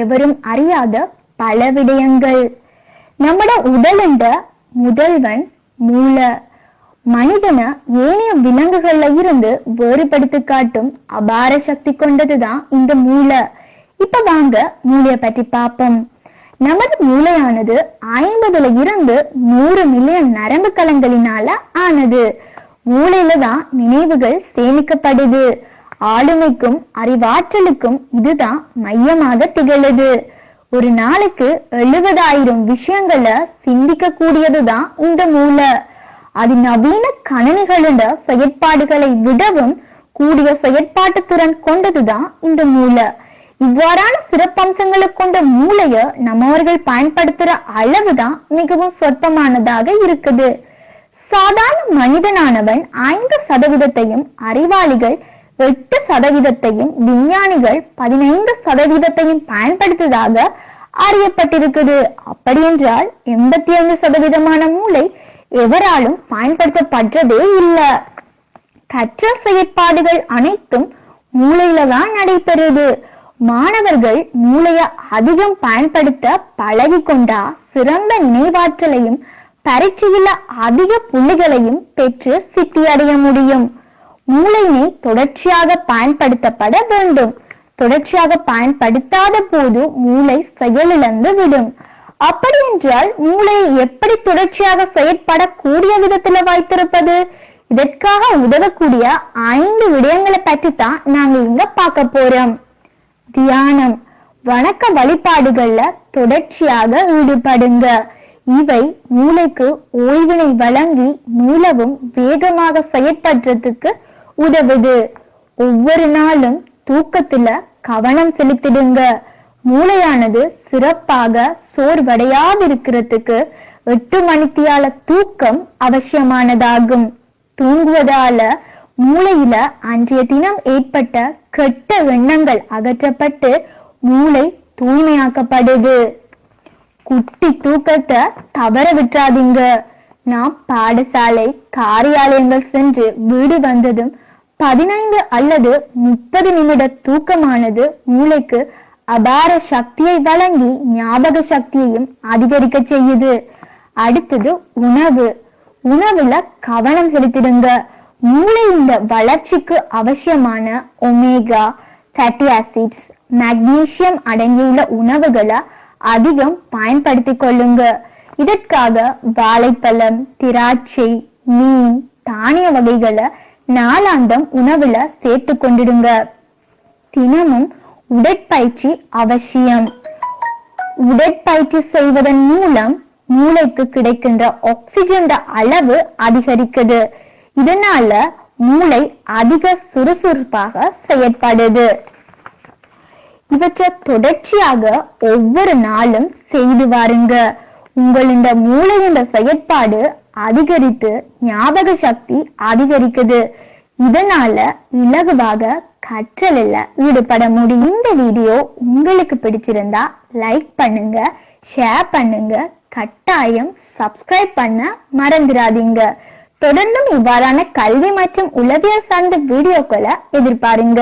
எவரும் அறியாத பல விடயங்கள். நம்மட உடலுண்ட முதல்வன் மூளை மனிதனை ஏனைய விலங்குகள்ல இருந்து வேறுபடுத்தி காட்டும் அபார சக்தி கொண்டதுதான் இந்த மூளை இப்ப வாங்க மூளைய பற்றி பார்ப்போம். நமது மூளையானது ஐம்பதுல இருந்து நூறு மில்லியன் நரம்பு கலங்களினால ஆனது. மூளையில தான் நினைவுகள் சேமிக்கப்படுது. ஆளுமைக்கும் அறிவாற்றலுக்கும் இதுதான் மையமாக திகழுது. ஒரு நாளைக்கு எழுபதாயிரம் விஷயங்களை சிந்திக்க கூடியதுதான் இந்த மூளை அது நவீன கணனிகளோட செயற்பாடுகளை விடவும் கூடிய செயற்பாட்டு திறன் கொண்டதுதான் இந்த மூளை இவ்வாறான சிறப்பம்சங்களை கொண்ட மூளைய நம்மவர்கள் பயன்படுத்துற அளவுதான் மிகவும் சொற்பமானதாக இருக்குது. சாதாரண மனிதனானவன் ஐந்து சதவீதத்தையும் அறிவாளிகள் எட்டு சதவீதத்தையும் விஞ்ஞானிகள் பதினைந்து சதவீதத்தையும் பயன்படுத்ததாக அறியப்பட்டிருக்குது. அப்படி என்றால் எண்பத்தி ஐந்து சதவீதமான மூளை எவராலும் பயன்படுத்தப்படுறதே இல்ல. கற்றல் செயற்பாடுகள் அனைத்தும் மூளையில தான் நடைபெறுது. மாணவர்கள் மூளைய அதிகம் பயன்படுத்த பழகி கொண்டா சிறந்த நினைவாற்றலையும் பரீட்சையில அதிக புள்ளிகளையும் பெற்று சித்தி அடைய முடியும். மூளையினை தொடர்ச்சியாக பயன்படுத்தப்பட வேண்டும். தொடர்ச்சியாக பயன்படுத்தாத போது மூளை செயலிழந்து விடும். அப்படி என்றால் மூளையை எப்படி தொடர்ச்சியாக செயற்படக்கூடிய விதத்துல வைத்திருப்பது இதற்காக உதவக்கூடிய ஐந்து விடயங்களை பற்றி தான் நாங்க இங்க பார்க்க போறோம். தியானம். வணக்க வழிபாடுகள்ல தொடர்ச்சியாக ஈடுபடுங்க. இவை மூளைக்கு ஓய்வினை வழங்கி மூலவும் வேகமாக செயற்படுறதுக்கு உதவுது. ஒவ்வொரு நாளும் தூக்கத்துல கவனம் செலுத்திடுங்க. மூளையானது சிறப்பாக சோர்வடையாதிருக்கிறதுக்கு எட்டு மணித்தியால தூக்கம் அவசியமானதாகும். தூங்குவதால மூளையில அன்றைய தினம் ஏற்பட்ட கெட்ட எண்ணங்கள் அகற்றப்பட்டு மூளை தூய்மையாக்கப்படுது. குட்டி தூக்கத்தை தவற விட்டுறாதீங்க. நான் பாடசாலை காரியாலயங்கள் சென்று வீடு வந்ததும் பதினைந்து அல்லது முப்பது நிமிட தூக்கமானது மூளைக்கு அபார சக்தியை வழங்கி ஞாபக சக்தியையும் அதிகரிக்க செய்யுது. அடுத்தது உணவு. உணவுல கவனம் செலுத்திடுங்க. மூளையின் வளர்ச்சிக்கு அவசியமான ஒமேகா ஃபேட்டி ஆசிட்ஸ் மக்னீசியம் அடங்கியுள்ள உணவுகளை அதிகம் பயன்படுத்திக் கொள்ளுங்க. இதற்காக வாழைப்பழம் திராட்சை மீன் தானிய வகைகளை நாளாந்தம் உணவுல சேர்த்து கொண்டிடுங்க. தினமும் உடற்பயிற்சி அவசியம். உடற்பயிற்சி செய்வதன் மூலம் மூளைக்கு கிடைக்கின்ற ஆக்சிஜன் அளவு அதிகரிக்குது. இதனால மூளை அதிக சுறுசுறுப்பாக செயற்படுது. இவற்றை தொடர்ச்சியாக ஒவ்வொரு நாளும் செய்து வாருங்க. உங்களின் மூளையின் செயற்பாடு அதிகரித்து ஞாபக சக்தி அதிகரிக்குது. இதனால இலகுவாக கற்றலில் ஈடுபட முடியும். இந்த வீடியோ உங்களுக்கு பிடிச்சிருந்தா லைக் பண்ணுங்க ஷேர் பண்ணுங்க கட்டாயம் சப்ஸ்கிரைப் பண்ண மறந்துடாதீங்க. தொடர்ந்தும் இவ்வாறான கல்வி மற்றும் உளவியல் சார்ந்த வீடியோக்களை எதிர்பாருங்க.